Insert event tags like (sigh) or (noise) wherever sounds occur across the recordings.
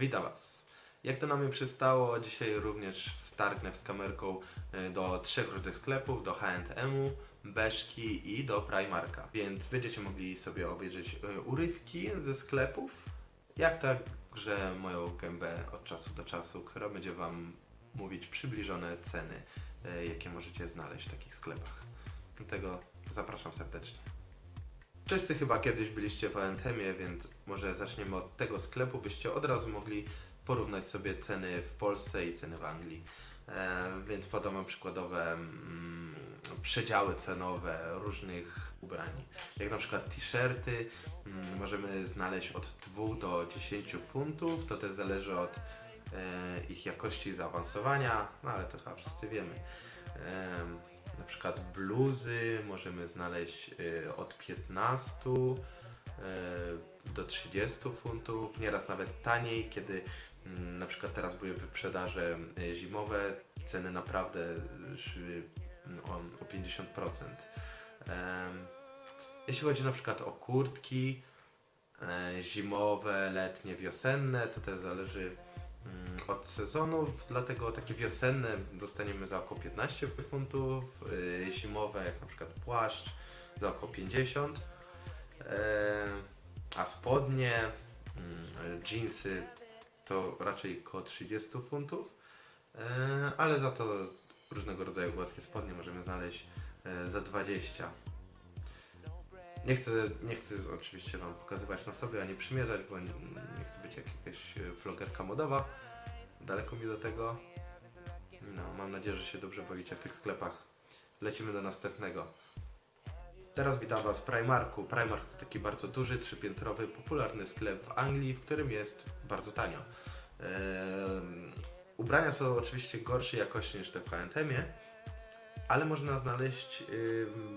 Witam Was. Jak to na mnie przystało, dzisiaj również wtargnę z kamerką y, do trzech różnych sklepów, do H&M, Beszki i do Primarka. Więc będziecie mogli sobie obejrzeć y, urywki ze sklepów, jak także moją gębę od czasu do czasu, która będzie Wam mówić przybliżone ceny, y, jakie możecie znaleźć w takich sklepach. Dlatego zapraszam serdecznie. Wszyscy chyba kiedyś byliście w Alentemie, więc może zaczniemy od tego sklepu, byście od razu mogli porównać sobie ceny w Polsce i ceny w Anglii. E, więc podam wam przykładowe mm, przedziały cenowe różnych ubrań. Jak na przykład t-shirty mm, możemy znaleźć od 2 do 10 funtów, to też zależy od e, ich jakości i zaawansowania, no ale to chyba wszyscy wiemy. Em, na przykład bluzy możemy znaleźć y, od 15 y, do 30 funtów, nieraz nawet taniej, kiedy mm, na przykład teraz były wyprzedaże y, zimowe, ceny naprawdę szły mm, o, o 50%. Em, Jeśli chodzi na przykład o kurtki e, zimowe, letnie, wiosenne, to też zależy od sezonów, dlatego takie wiosenne dostaniemy za około 15 funtów, yy, zimowe jak na przykład płaszcz za około 50, e, a spodnie, mm, jeansy to raczej około 30 funtów, e, ale za to różnego rodzaju gładkie spodnie możemy znaleźć e, za 20. Nie chcę, nie chcę oczywiście Wam pokazywać na sobie, ani przymierzać, bo nie, nie chcę być jak jakaś vlogerka modowa. Daleko mi do tego. No, mam nadzieję, że się dobrze bawicie w tych sklepach. Lecimy do następnego. Teraz witam Was w Primarku. Primark to taki bardzo duży, trzypiętrowy, popularny sklep w Anglii, w którym jest bardzo tanio. Ehm, ubrania są oczywiście gorszej jakości niż te w H&M-ie, ale można znaleźć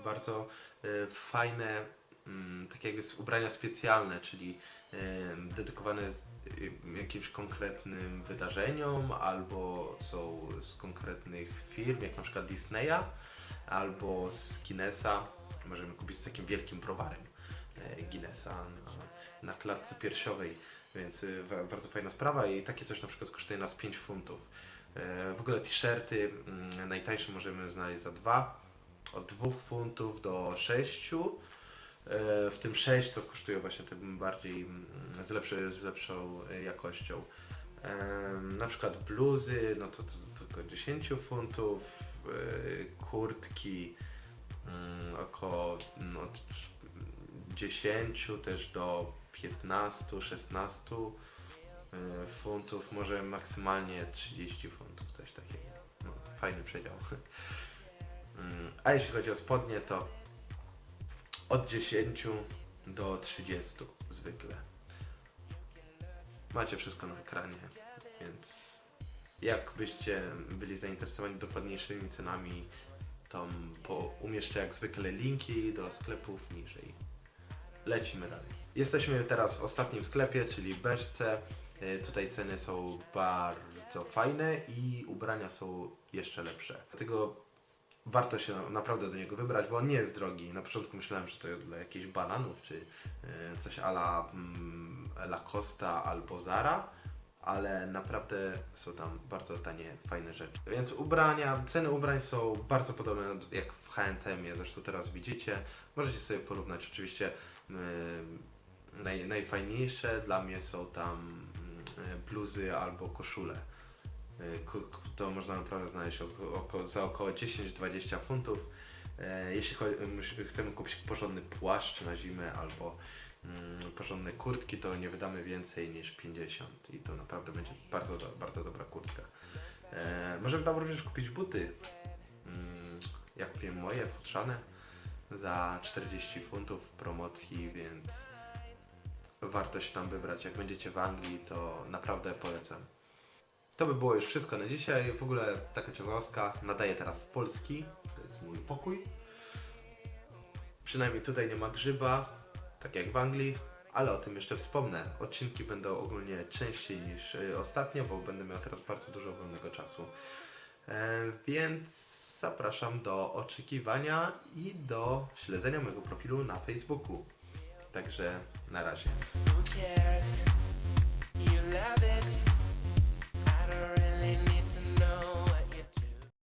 bardzo y, fajne, ym, takie jakby s- ubrania specjalne, czyli dedykowane ym, jakimś konkretnym wydarzeniom, albo są z konkretnych firm, jak na przykład Disneya, albo z Guinnessa. Możemy kupić z takim wielkim browarem e, Guinnessa na, klatce piersiowej, więc y, bardzo fajna sprawa i takie coś na przykład kosztuje nas 5 funtów. E, W ogóle t-shirty mm, najtańsze możemy znaleźć za 2, od 2 funtów do 6. E, W tym 6 to kosztuje właśnie te bardziej mm, z, lepszy, z lepszą e, jakością. Na przykład bluzy, no to, to, to tylko 10 funtów, e, kurtki mm, około no, od 10 też do 15, 16 e, funtów, może maksymalnie 30 funtów, coś takiego. No, fajny przedział. (laughs) Mm, A jeśli chodzi o spodnie, to od 10 do 30 zwykle. Macie wszystko na ekranie, więc jakbyście byli zainteresowani dokładniejszymi cenami, to umieszczę jak zwykle linki do sklepów niżej. Lecimy dalej. Jesteśmy teraz w ostatnim sklepie, czyli Beszce. E, Tutaj ceny są bardzo fajne i ubrania są jeszcze lepsze. Dlatego warto się na- naprawdę do niego wybrać, bo on nie jest drogi. Na początku myślałem, że to jest dla jakichś bananów, czy e, coś ala mm, Lacosta albo Zara, ale naprawdę są tam bardzo tanie, fajne rzeczy. Więc ubrania, ceny ubrań są bardzo podobne do- jak w H&M, zresztą teraz widzicie. Możecie sobie porównać oczywiście y, naj, najfajniejsze dla mnie są tam y, bluzy albo koszule. Y, To można naprawdę znaleźć za około 10-20 funtów. E, Jeśli mus- chcemy kupić porządny płaszcz na zimę albo mm, porządne kurtki, to nie wydamy więcej niż 50 i to naprawdę będzie bardzo, bardzo dobra kurtka. E, możemy tam również kupić buty. Mm, kupiłem moje, futrzane za 40 funtów promocji, więc warto się tam wybrać. Jak będziecie w Anglii, to naprawdę polecam. To by było już wszystko na dzisiaj. W ogóle taka ciekawostka, nadaję teraz z Polski. To jest mój pokój. Przynajmniej tutaj nie ma grzyba, tak jak w Anglii, ale o tym jeszcze wspomnę. Odcinki będą ogólnie częściej niż y, ostatnio, bo będę miał teraz bardzo dużo wolnego czasu. E, więc zapraszam do oczekiwania i do śledzenia mojego profilu na Facebooku. Także na razie. really need to know.